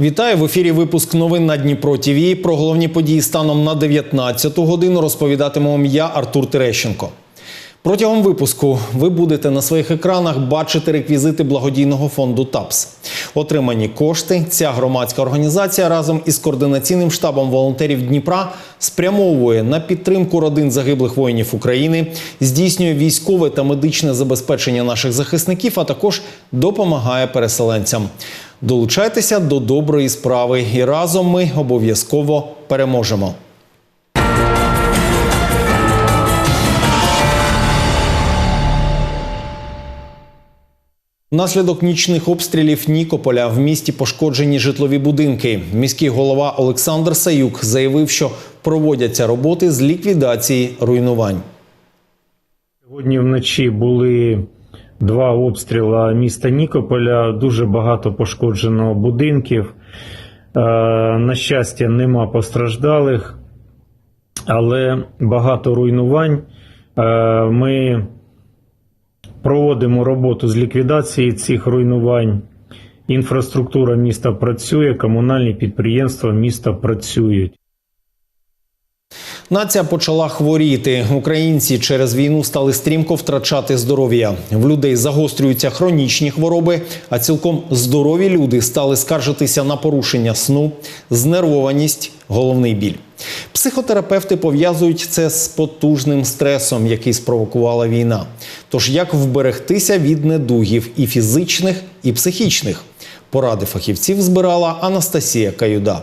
Вітаю в ефірі. Випуск новин на Дніпро ТІВІ. Про головні події станом на 19-ту годину розповідатиму я, Артур Терещенко. Протягом випуску ви будете на своїх екранах бачити реквізити благодійного фонду ТАПС. Отримані кошти. Ця громадська організація разом із координаційним штабом волонтерів Дніпра спрямовує на підтримку родин загиблих воїнів України, здійснює військове та медичне забезпечення наших захисників, а також допомагає переселенцям. Долучайтеся до доброї справи, і разом ми обов'язково переможемо. Внаслідок нічних обстрілів Нікополя в місті пошкоджені житлові будинки. Міський голова Олександр Саюк заявив, що проводяться роботи з ліквідації руйнувань. Сьогодні вночі були два обстріли міста Нікополя, дуже багато пошкоджено будинків. Е, На щастя, нема постраждалих, але багато руйнувань. Е, Ми проводимо роботу з ліквідації цих руйнувань. Інфраструктура міста працює, комунальні підприємства міста працюють. Нація почала хворіти. Українці через війну стали стрімко втрачати здоров'я. В людей загострюються хронічні хвороби, а цілком здорові люди стали скаржитися на порушення сну, знервованість, головний біль. Психотерапевти пов'язують це з потужним стресом, який спровокувала війна. Тож як вберегтися від недугів і фізичних, і психічних? Поради фахівців збирала Анастасія Каюда.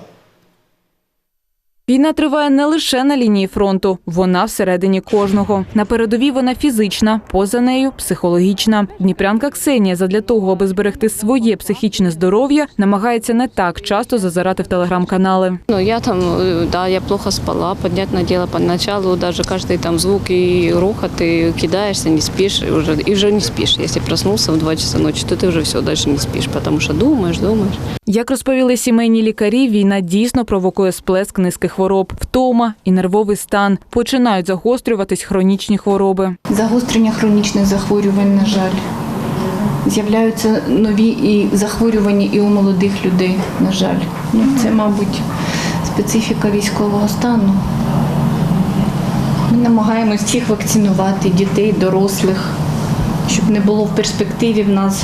Війна триває не лише на лінії фронту, вона всередині кожного. На передовій вона фізична, поза нею психологічна. Дніпрянка Ксенія задля того, аби зберегти своє психічне здоров'я, намагається не так часто зазирати в телеграм-канали. Ну, я там, э, да, я плохо спала, понятное дело, поначалу даже каждый там звук и рухот, ты кидаешься, не спишь, и уже, и уже не спишь. Если проснулся в 2 часа ночи, то ты уже все, дальше не спишь, потому что думаешь, думаешь. Як розповіли сімейні лікарі, війна дійсно провокує сплеск низьких хвороб, втома і нервовий стан. Починають загострюватись хронічні хвороби. Загострення хронічних захворювань, на жаль. З'являються нові і захворювання і у молодих людей, на жаль. Ну, це, мабуть, специфіка військового стану. Ми намагаємось всіх вакцинувати, дітей, дорослих, щоб не було в перспективі в нас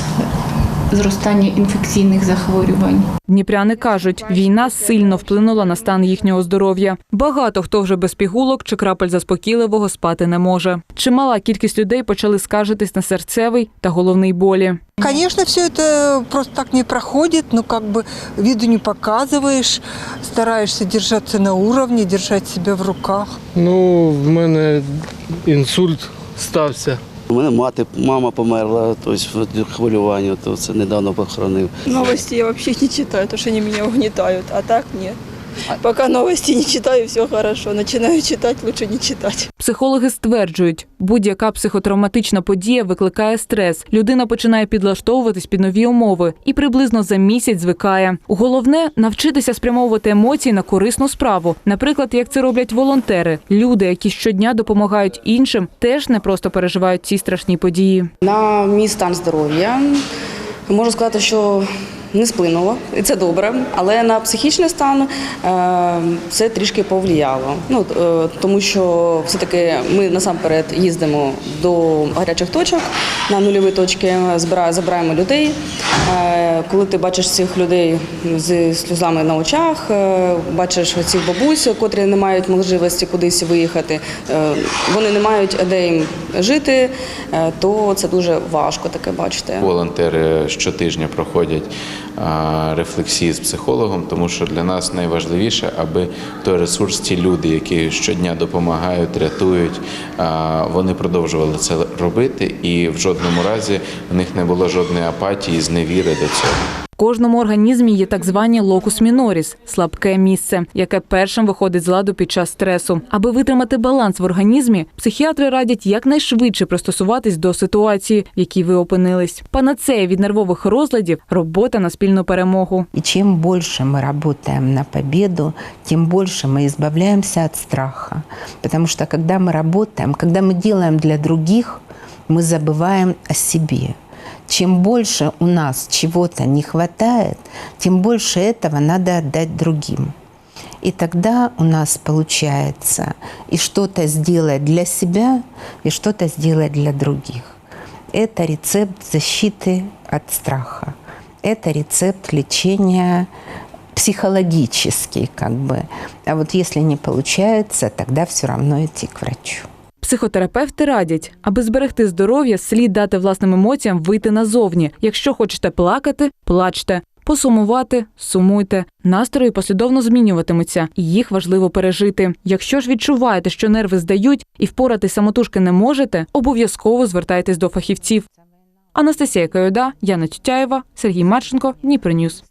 зростання інфекційних захворювань. Дніпряни кажуть, війна сильно вплинула на стан їхнього здоров'я. Багато хто вже без пігулок чи крапель заспокійливого спати не може. Чимала кількість людей почали скаржитись на серцевий та головний болі. Конечно, все это просто так не проходит, но как бы виду не показываешь, стараешься держаться на уровне, держать себя в руках. Ну, в мене інсульт стався. У мене мати, мама померла, тобто хвилювання, то це недавно похоронив. Новості я взагалі не читаю, тому що вони мене угнітають, а так нет. Пока новости не читаю, все хорошо. Начинаю читать, лучше не читать. Психологи стверджують, будь-яка психотравматична подія викликає стрес. Людина починає підлаштовуватись під нові умови і приблизно за місяць звикає. Головне навчитися спрямовувати емоції на корисну справу. Наприклад, як це роблять волонтери. Люди, які щодня допомагають іншим, теж не просто переживають ці страшні події. На мій стан здоров'я можу сказати, що не сплинуло, і це добре. Але на психічний стан е, це трішки повлияло. Ну е, тому що все-таки ми насамперед їздимо до гарячих точок на нульові точки, забираємо людей. Е, Коли ти бачиш цих людей з сльозами на очах, бачиш цих бабусь, котрі не мають можливості кудись виїхати, вони не мають де їм жити, то це дуже важко таке бачити. Волонтери щотижня проходять рефлексії з психологом, тому що для нас найважливіше, аби той ресурс, ті люди, які щодня допомагають, рятують, вони продовжували це робити, і в жодному разі в них не було жодної апатії, зневіри до цього. В кожному організмі є так звані локус міноріс – слабке місце, яке першим виходить з ладу під час стресу. Аби витримати баланс в організмі, психіатри радять якнайшвидше пристосуватись до ситуації, в якій ви опинились. Панацея від нервових розладів – робота на спільну перемогу. И чем больше мы работаем на победу, тем больше мы избавляемся от страха. Потому что когда мы работаем, когда мы делаем для других, мы забываем о себе. Чем больше у нас чего-то не хватает, тем больше этого надо отдать другим. И тогда у нас получается и что-то сделать для себя, и что-то сделать для других. Это рецепт защиты от страха. Это рецепт лечения психологический, как бы. А вот если не получается, тогда все равно идти к врачу. Психотерапевти радять, аби зберегти здоров'я, слід дати власним емоціям вийти назовні. Якщо хочете плакати, плачте. Посумувати, сумуйте. Настрої послідовно змінюватимуться, і їх важливо пережити. Якщо ж відчуваєте, що нерви здають і впорати самотужки не можете, обов'язково звертайтесь до фахівців. Анастасія Кайода, Яна Тютяєва, Сергій Марченко, Дніпроньюз.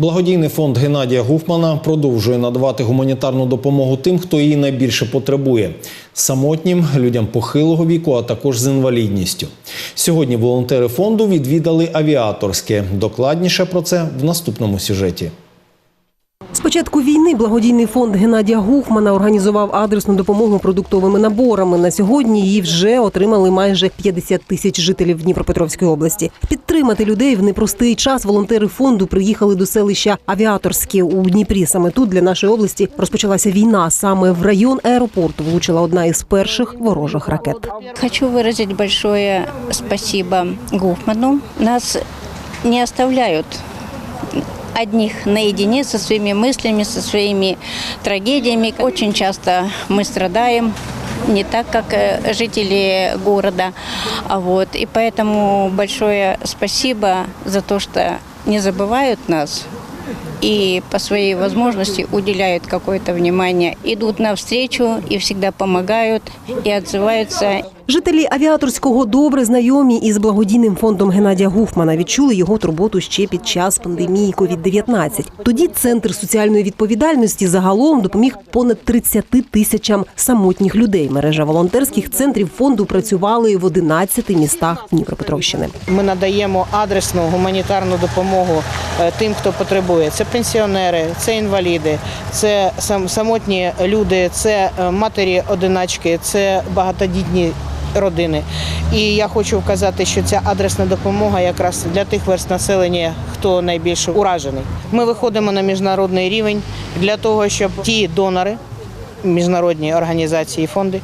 Благодійний фонд Геннадія Гуфмана продовжує надавати гуманітарну допомогу тим, хто її найбільше потребує самотнім, людям похилого віку, а також з інвалідністю. Сьогодні волонтери фонду відвідали авіаторське. Докладніше про це в наступному сюжеті. З початку війни благодійний фонд Геннадія Гухмана організував адресну допомогу продуктовими наборами. На сьогодні її вже отримали майже 50 тисяч жителів Дніпропетровської області. Підтримати людей в непростий час волонтери фонду приїхали до селища Авіаторське у Дніпрі. Саме тут для нашої області розпочалася війна. Саме в район аеропорту влучила одна із перших ворожих ракет. Хочу выразить большое спасибо Гуфману. Нас не оставляют одних наедине со своими мыслями, со своими трагедиями. Очень часто мы страдаем не так, как э, жители города. А вот, и поэтому большое спасибо за то, что не забывают нас и по своей возможности уделяют какое-то внимание, идут навстречу и всегда помогают и отзываются. Жителі авіаторського добре знайомі із благодійним фондом Геннадія Гуфмана відчули його турботу ще під час пандемії COVID-19. Тоді центр соціальної відповідальності загалом допоміг понад 30 тисячам самотніх людей. Мережа волонтерських центрів фонду працювали в 11 містах Дніпропетровщини. Ми надаємо адресну гуманітарну допомогу е, тим, хто потребує. Це пенсіонери, це інваліди, це самотні люди, це е, матері-одиначки, це багатодітні родини. І я хочу вказати, що ця адресна допомога якраз для тих верст населення, хто найбільше уражений. Ми виходимо на міжнародний рівень для того, щоб ті донори. Міжнародні організації і фонди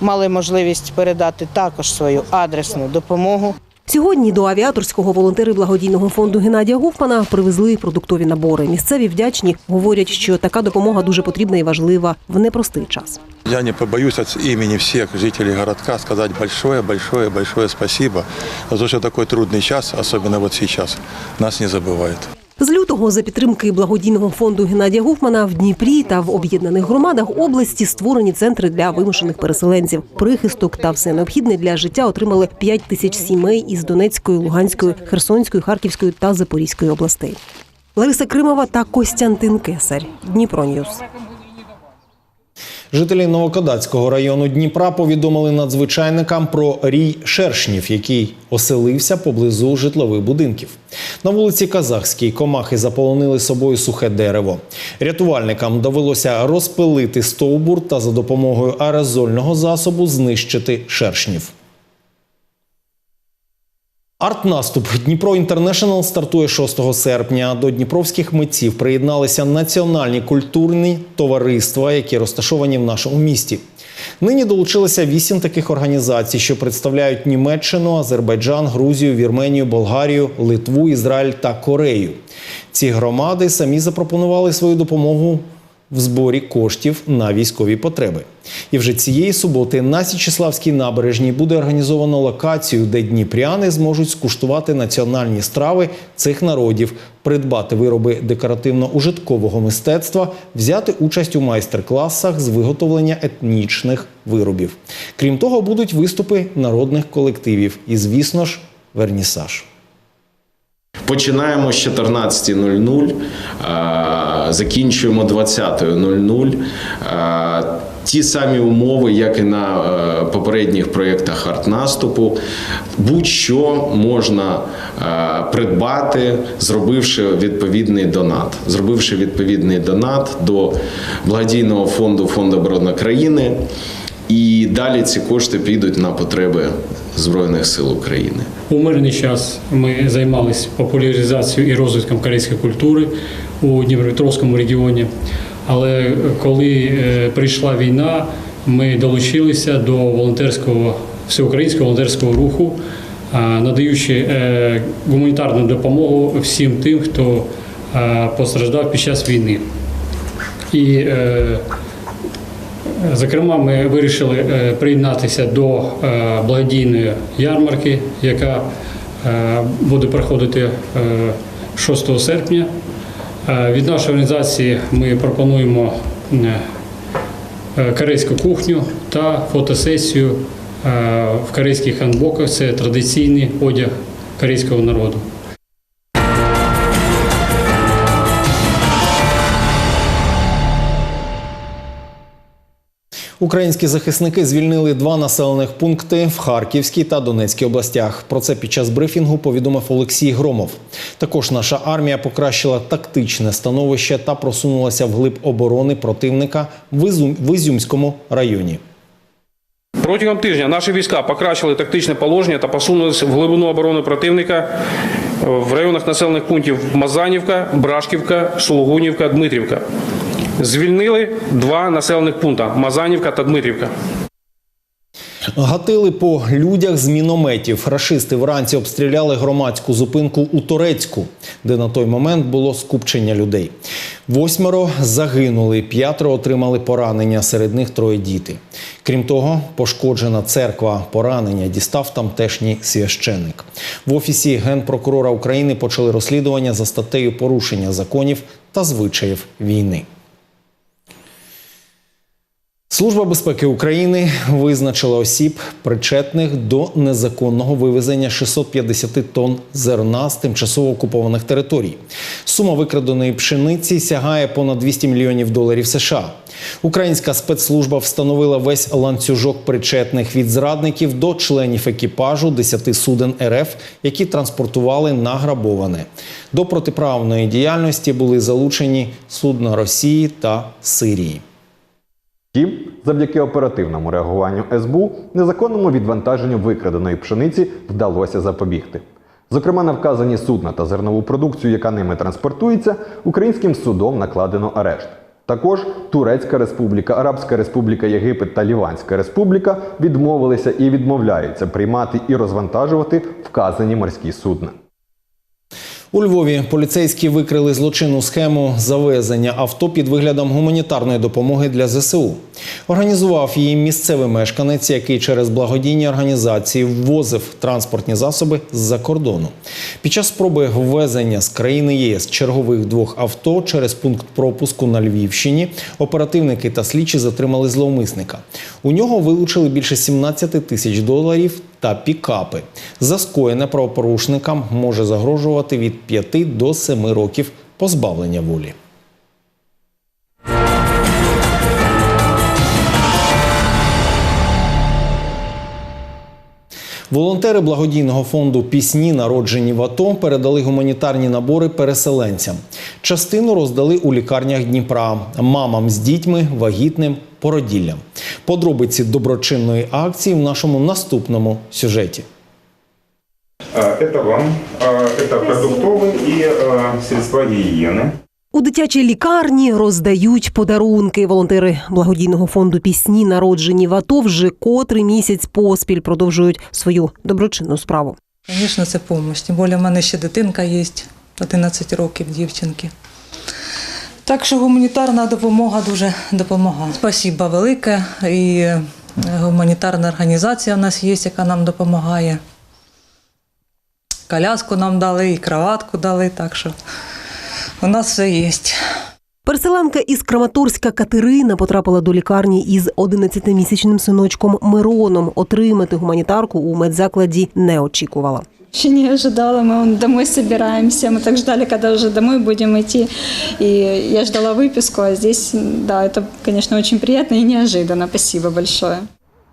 мали можливість передати також свою адресну допомогу Сьогодні до авіаторського волонтери благодійного фонду Геннадія Гуфмана привезли продуктові набори. Місцеві вдячні говорять, що така допомога дуже потрібна і важлива в непростий час. Я не побоюсь от имени всех жителей городка сказать большое, большое, большое спасибо за то, что такой трудный час, особенно вот сейчас, нас не забывают. З лютого за підтримки благодійного фонду Геннадія Гуфмана в Дніпрі та в об'єднаних громадах області створені центри для вимушених переселенців. Прихисток та все необхідне для життя отримали 5 тисяч сімей із Донецької, Луганської, Херсонської, Харківської та Запорізької областей. Лариса Кримова та Костянтин Кесарь. Дніпро Ньюс. Жителі Новокодацького району Дніпра повідомили надзвичайникам про рій шершнів, який оселився поблизу житлових будинків. На вулиці Казахській комахи заполонили собою сухе дерево. Рятувальникам довелося розпилити стовбур та за допомогою аерозольного засобу знищити шершнів. Артнаступ Дніпро Інтернешнл стартує 6 серпня. До дніпровських митців приєдналися національні культурні товариства, які розташовані в нашому місті. Нині долучилися вісім таких організацій, що представляють Німеччину, Азербайджан, Грузію, Вірменію, Болгарію, Литву, Ізраїль та Корею. Ці громади самі запропонували свою допомогу в зборі коштів на військові потреби. І вже цієї суботи на Січеславській набережній буде організовано локацію, де дніпряни зможуть скуштувати національні страви цих народів, придбати вироби декоративно-ужиткового мистецтва, взяти участь у майстер-класах з виготовлення етнічних виробів. Крім того, будуть виступи народних колективів і, звісно ж, вернісаж. Починаємо з 14.00, е, закінчуємо 20.00. Е, Ті самі умови, як і на е, попередніх проєктах артнаступу, будь-що можна придбати, зробивши відповідний донат. Зробивши відповідний донат до благодійного фонду Фонду оборони країни. І далі ці кошти підуть на потреби Збройних сил України. У мирний час ми займалися популяризацією і розвитком корейської культури у Дніпропетровському регіоні. Але коли е, прийшла війна, ми долучилися до волонтерського всеукраїнського волонтерського руху, надаючи е, гуманітарну допомогу всім тим, хто е, постраждав під час війни. І Зокрема, ми вирішили е, приєднатися до е, благодійної ярмарки, яка е, буде проходити е, 6 серпня. Від нашої організації ми пропонуємо корейську кухню та фотосесію в корейських ханбоках. Це традиційний одяг корейського народу. Українські захисники звільнили два населених пункти в Харківській та Донецькій областях. Про це під час брифінгу повідомив Олексій Громов. Також наша армія покращила тактичне становище та просунулася вглиб оборони противника в Ізюм- в Ізюмському районі. Протягом тижня наші війська покращили тактичне положення та посунулися в глибину оборони противника в районах населених пунктів Мазанівка, Брашківка, Сулугунівка, Дмитрівка. Звільнили два населених пункти Мазанівка та Дмитрівка. Гатили по людях з мінометів. Рашисти вранці обстріляли громадську зупинку у Торецьку, де на той момент було скупчення людей. Восьмеро загинули, п'ятеро отримали поранення, серед них троє діти. Крім того, пошкоджена церква поранення дістав тамтешній священник. В офісі генпрокурора України почали розслідування за статтею порушення законів та звичаїв війни. Служба безпеки України визначила осіб, причетних до незаконного вивезення 650 тонн зерна з тимчасово окупованих територій. Сума викраденої пшениці сягає понад 200 мільйонів доларів США. Українська спецслужба встановила весь ланцюжок причетних від зрадників до членів екіпажу 10 суден РФ, які транспортували награбоване. До протиправної діяльності були залучені судна Росії та Сирії. Втім, завдяки оперативному реагуванню СБУ незаконному відвантаженню викраденої пшениці вдалося запобігти. Зокрема, на вказані судна та зернову продукцію, яка ними транспортується, українським судом накладено арешт. Також Турецька Республіка, Арабська Республіка Єгипет та Ліванська Республіка відмовилися і відмовляються приймати і розвантажувати вказані морські судна. У Львові поліцейські викрили злочинну схему завезення авто під виглядом гуманітарної допомоги для ЗСУ. Організував її місцевий мешканець, який через благодійні організації ввозив транспортні засоби з-за кордону. Під час спроби ввезення з країни ЄС чергових двох авто через пункт пропуску на Львівщині оперативники та слідчі затримали зловмисника. У нього вилучили більше 17 тисяч доларів та пікапи. За скоєне правопорушникам може загрожувати від 5 до 7 років позбавлення волі. Волонтери благодійного фонду Пісні, народжені в АТО, передали гуманітарні набори переселенцям. Частину роздали у лікарнях Дніпра мамам з дітьми, вагітним, породіллям. Подробиці доброчинної акції в нашому наступному сюжеті. Это вам, это продуктовые и средства гигиены. У дитячій лікарні роздають подарунки. Волонтери благодійного фонду пісні, народжені в АТО, вже котрий місяць поспіль продовжують свою доброчинну справу. Звісно, це допомога. Тим більше в мене ще дитинка є, 11 років дівчинки. Так що гуманітарна допомога дуже допомагає. Спасибо велике. І гуманітарна організація в нас є, яка нам допомагає. Коляску нам дали, і кроватку дали, так що у нас все є. Переселенка із Краматорська Катерина потрапила до лікарні із 11-місячним синочком Мироном. Отримати гуманітарку у медзакладі не очікувала. Вообще не ожидала, мы вон домой собираемся, мы так ждали, когда уже домой будем идти, и я ждала выписку, а здесь, да, это, конечно, очень приятно и неожиданно, спасибо большое.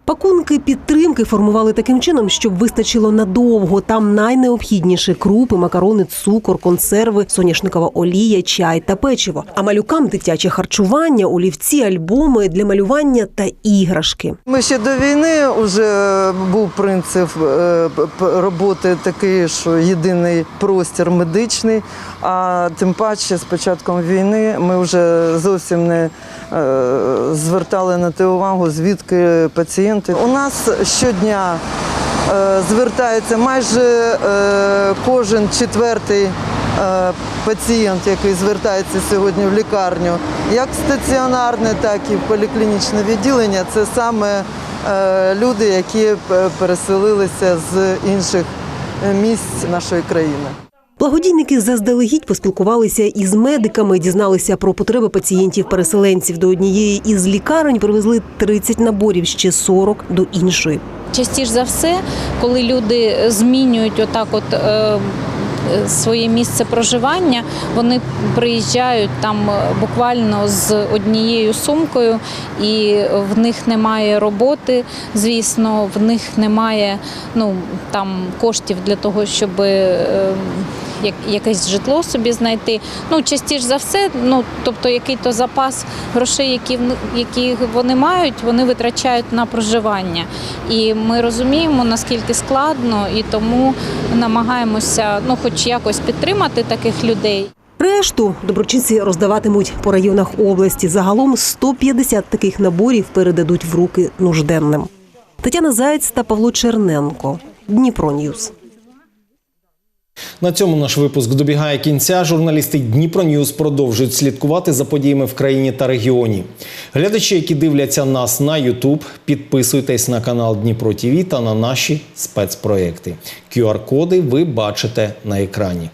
Пакунки підтримки формували таким чином, щоб вистачило надовго. Там найнеобхідніше крупи, макарони, цукор, консерви, соняшникова олія, чай та печиво. А малюкам дитяче харчування, олівці, альбоми для малювання та іграшки. Ми ще до війни вже був принцип е, роботи такий, що єдиний простір медичний. А тим паче з початком війни ми вже зовсім не е, звертали на те увагу, звідки пацієнти. У нас щодня е, звертається майже е, кожен четвертий е, пацієнт, який звертається сьогодні в лікарню, як в стаціонарне, так і в поліклінічне відділення. Це саме люди, які переселилися з інших місць нашої країни. Благодійники заздалегідь поспілкувалися із медиками, дізналися про потреби пацієнтів-переселенців. До однієї із лікарень привезли 30 наборів, ще 40 до іншої. Частіше за все, коли люди змінюють отак, от е, своє місце проживання, вони приїжджають там е, буквально з однією сумкою, і в них немає роботи. Звісно, в них немає ну там коштів для того, щоб. Як- якесь житло собі знайти. Ну, частіше за все, ну тобто який-то запас грошей, які, які вони мають, вони витрачають на проживання. І ми розуміємо, наскільки складно, і тому намагаємося ну, хоч якось підтримати таких людей. Решту доброчинці роздаватимуть по районах області. Загалом 150 таких наборів передадуть в руки нужденним. Тетяна Заєць та Павло Черненко. Дніпро Ньюс. На цьому наш випуск добігає кінця. Журналісти Дніпро Ньюз продовжують слідкувати за подіями в країні та регіоні. Глядачі, які дивляться нас на Ютуб, підписуйтесь на канал Дніпро ТІВІ та на наші спецпроекти. QR-коди ви бачите на екрані.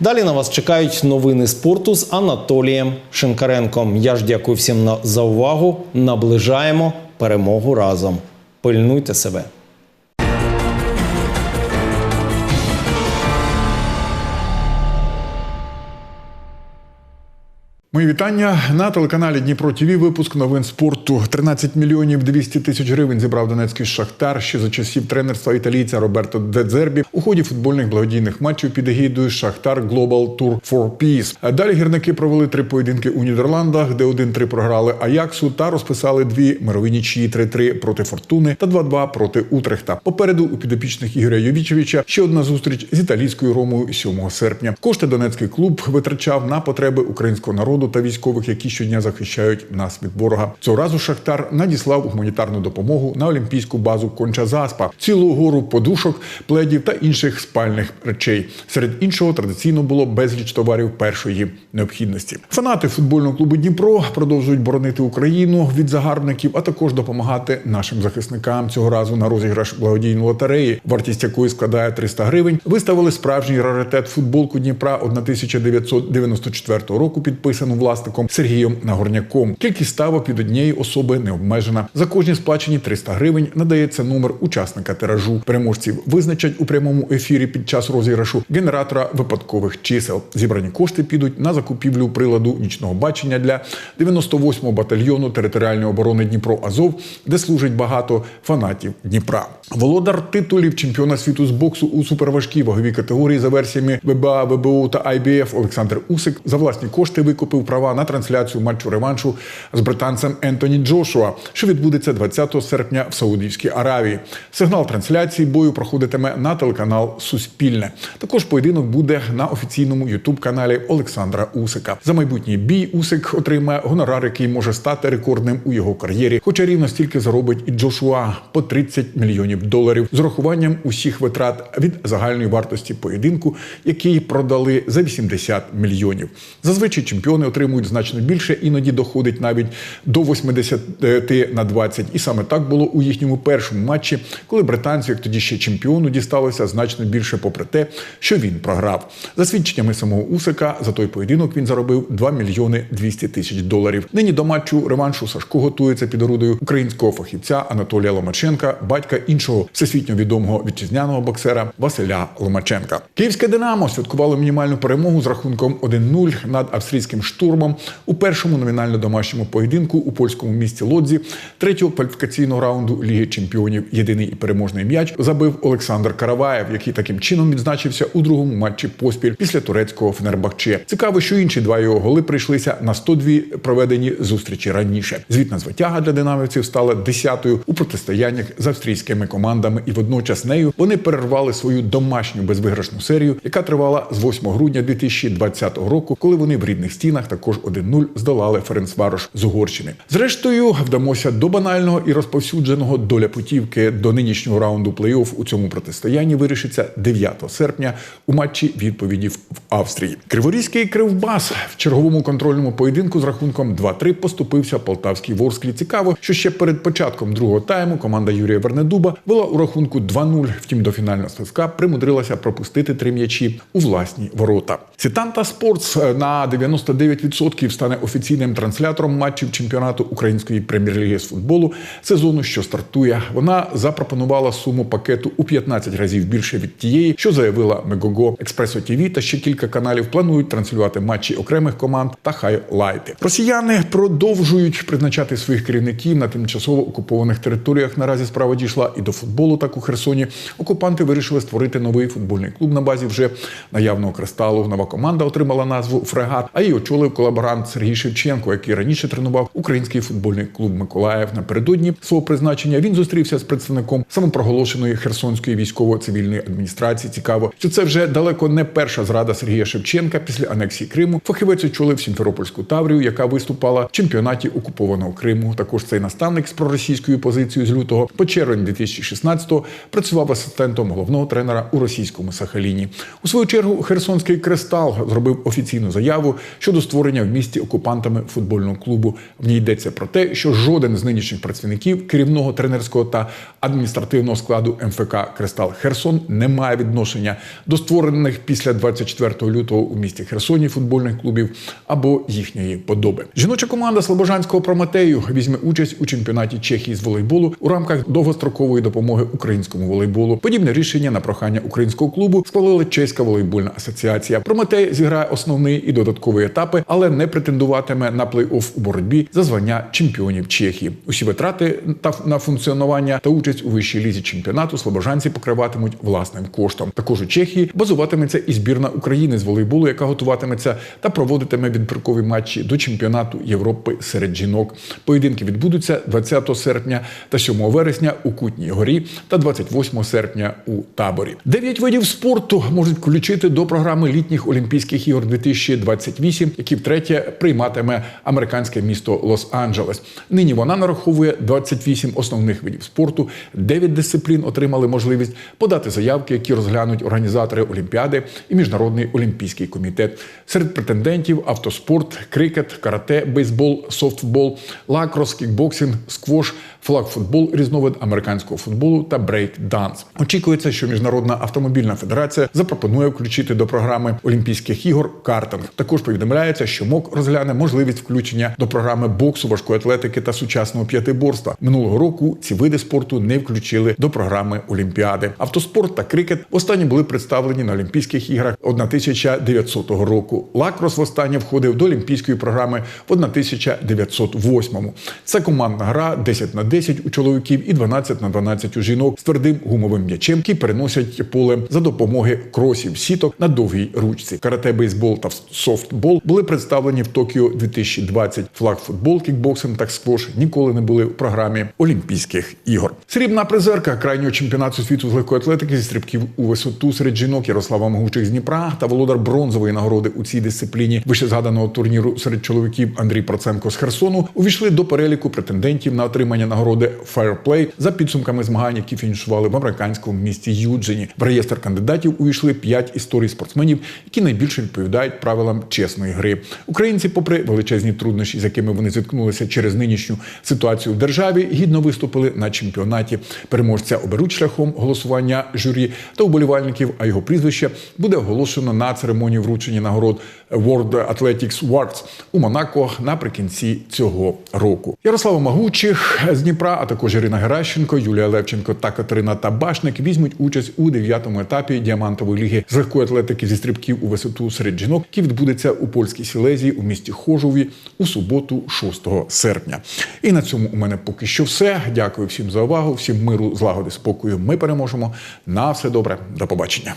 Далі на вас чекають новини спорту з Анатолієм Шинкаренком. Я ж дякую всім за увагу. Наближаємо перемогу разом. Пильнуйте себе. Мої вітання на телеканалі Дніпро ТВ. Випуск новин спорту. 13 мільйонів 200 тисяч гривень зібрав донецький шахтар ще за часів тренерства італійця Роберто Дедзербі у ході футбольних благодійних матчів під егідою Шахтар Global Tour for Peace. Далі гірники провели три поєдинки у Нідерландах, де 1-3 програли Аяксу та розписали дві мирові нічиї 3-3 проти Фортуни та 2-2 проти Утрехта. Попереду у підопічних Ігоря Йовічевича ще одна зустріч з італійською Ромою 7 серпня. Кошти донецький клуб витрачав на потреби українського народу та військових, які щодня захищають нас від ворога. Цього разу Шахтар надіслав гуманітарну допомогу на олімпійську базу Конча Заспа, цілу гору подушок, пледів та інших спальних речей. Серед іншого традиційно було безліч товарів першої необхідності. Фанати футбольного клубу Дніпро продовжують боронити Україну від загарбників, а також допомагати нашим захисникам. Цього разу на розіграш благодійної лотереї, вартість якої складає 300 гривень. Виставили справжній раритет футболку Дніпра 1994 року, підписану власником Сергієм Нагорняком. Кількість ставок від однієї особи не обмежена. За кожні сплачені 300 гривень надається номер учасника тиражу. Переможців визначать у прямому ефірі під час розіграшу генератора випадкових чисел. Зібрані кошти підуть на закупівлю приладу нічного бачення для 98-го батальйону територіальної оборони Дніпро Азов, де служить багато фанатів Дніпра. Володар титулів чемпіона світу з боксу у суперважкій ваговій категорії за версіями ВБА, ВБУ та IBF Олександр Усик за власні кошти викупив права на трансляцію матчу реваншу з британцем Ентоні Джошуа, що відбудеться 20 серпня в Саудівській Аравії. Сигнал трансляції бою проходитиме на телеканал Суспільне. Також поєдинок буде на офіційному ютуб-каналі Олександра Усика. За майбутній бій Усик отримає гонорар, який може стати рекордним у його кар'єрі, хоча рівно стільки заробить і Джошуа по 30 мільйонів доларів з урахуванням усіх витрат від загальної вартості поєдинку, який продали за 80 мільйонів. Зазвичай чемпіони отримують значно більше, іноді доходить навіть до 80 на 20. І саме так було у їхньому першому матчі, коли британцю, як тоді ще чемпіону, дісталося значно більше, попри те, що він програв. За свідченнями самого Усика, за той поєдинок він заробив 2 мільйони 200 тисяч доларів. Нині до матчу реваншу Сашко готується під орудою українського фахівця Анатолія Ломаченка, батька іншого всесвітньо відомого вітчизняного боксера Василя Ломаченка. Київське Динамо святкувало мінімальну перемогу з рахунком 1-0 над австрійським штатом штурмом у першому номінально домашньому поєдинку у польському місті Лодзі третього кваліфікаційного раунду Ліги Чемпіонів. Єдиний і переможний м'яч забив Олександр Караваєв, який таким чином відзначився у другому матчі поспіль після турецького Фенербахче. Цікаво, що інші два його голи прийшлися на 102 проведені зустрічі раніше. Звітна звитяга для динамівців стала десятою у протистояннях з австрійськими командами, і водночас нею вони перервали свою домашню безвиграшну серію, яка тривала з 8 грудня 2020 року, коли вони в рідних стінах також 1-0 здолали Ференцварош з Угорщини. Зрештою, вдамося до банального і розповсюдженого доля путівки до нинішнього раунду плей-офф у цьому протистоянні вирішиться 9 серпня у матчі відповіді в Австрії. Криворізький кривбас в черговому контрольному поєдинку з рахунком 2-3 поступився полтавській Ворсклі. Цікаво, що ще перед початком другого тайму команда Юрія Вернедуба була у рахунку 2-0. Втім, до фінального свистка примудрилася пропустити три м'ячі у власні ворота. Сітанта Спортс на 99% стане офіційним транслятором матчів чемпіонату української прем'єр-ліги з футболу сезону, що стартує. Вона запропонувала суму пакету у 15 разів більше від тієї, що заявила Мегого Експресо ТВ та ще кілька каналів планують транслювати матчі окремих команд та хайлайти. Росіяни продовжують призначати своїх керівників на тимчасово окупованих територіях. Наразі справа дійшла і до футболу. Так у Херсоні окупанти вирішили створити новий футбольний клуб на базі вже наявного кристалу. Нова команда отримала назву Фрегат, а її очолив колаборант Сергій Шевченко, який раніше тренував український футбольний клуб Миколаїв. Напередодні свого призначення він зустрівся з представником самопроголошеної Херсонської військово-цивільної адміністрації. Цікаво, що це вже далеко не перша зрада Сергія Шевченка після анексії Криму. Фахівець очолив Сімферопольську Таврію, яка виступала в чемпіонаті окупованого Криму. Також цей наставник з проросійською позицією з лютого по червень 2016-го працював асистентом головного тренера у російському Сахаліні. У свою чергу Херсонський кристал зробив офіційну заяву щодо створення в місті окупантами футбольного клубу. В ній йдеться про те, що жоден з нинішніх працівників керівного тренерського та адміністративного складу МФК Кристал Херсон не має відношення до створених після 24 лютого у місті Херсоні футбольних клубів або їхньої подоби. Жіноча команда Слобожанського Прометею візьме участь у чемпіонаті Чехії з волейболу у рамках довгострокової допомоги українському волейболу. Подібне рішення на прохання українського клубу схвалила Чеська волейбольна асоціація. Прометей зіграє основний і додаткові етапи, але не претендуватиме на плей-офф у боротьбі за звання чемпіонів Чехії. Усі витрати та на функціонування та участь у вищій лізі чемпіонату слобожанці покриватимуть власним коштом. Також у Чехії базуватиметься і збірна України з волейболу, яка готуватиметься та проводитиме відбіркові матчі до чемпіонату Європи серед жінок. Поєдинки відбудуться 20 серпня та 7 вересня у Кутній Горі та 28 серпня у таборі. Дев'ять видів спорту можуть включити до програми літніх Олімпійських ігор 2028, які втретє прийматиме американське місто Лос-Анджелес. Нині вона нараховує 28 основних видів спорту. Дев'ять дисциплін отримали можливість подати заявки, які розглянуть організатори Олімпіади і Міжнародний олімпійський комітет. Серед претендентів автоспорт, крикет, карате, бейсбол, софтбол, лакрос, кікбоксинг, сквош, флагфутбол, різновид американського футболу та брейк-данс. Очікується, що Міжнародна автомобільна федерація запропонує включити до програми Олімпійських ігор картинг. Також повідомляється, що МОК розгляне можливість включення до програми боксу, важкої атлетики та сучасного п'ятиборства. Минулого року ці види спорту не включили до програми Олімпіади. Автоспорт та крикет останні були представлені на Олімпійських іграх 1900 року. Лакрос востаннє входив до олімпійської програми в 1908-му. Це командна гра 10 на 10 у чоловіків і 12 на 12 у жінок з твердим гумовим м'ячем, які переносять полем за допомоги кросів сіток на довгій ручці. Карате, бейсбол та софтбол були представлені в Токіо 2020. Флагфутбол, кікбоксинг та сквош ніколи не були в програмі Олімпійських ігор. Срібна призерка крайнього чемпіонату світу з легкої атлетики зі стрибків у висоту серед жінок Ярослава Могучих з Дніпра та володар бронзової нагороди у цій дисципліні вище згаданого турніру серед чоловіків Андрій Проценко з Херсону увійшли до переліку претендентів на отримання нагороди Play за підсумками змагань, які фінішували в американському місті Юджині. В реєстр кандидатів увійшли п'ять історій спортсменів, які найбільше відповідають правилам чесної гри. Українці, попри величезні труднощі, з якими вони зіткнулися через нинішню ситуацію в державі, гідно виступили на чемпіонаті. Переможця оберуть шляхом голосування журі та уболівальників, а його прізвище буде оголошено на церемонії вручення нагород World Athletics Awards у Монако наприкінці цього року. Ярослава Магучих з Дніпра, а також Ірина Геращенко, Юлія Левченко та Катерина Табашник візьмуть участь у дев'ятому етапі діамантової ліги з легкої атлетики зі стрибків у висоту серед жінок, який відбудеться у польській Сілезії у місті Хожові у суботу, 6 серпня. І на цьому у мене поки що все. Дякую всім за увагу, всім миру, злагоди, спокою. Ми переможемо. На все добре. До побачення.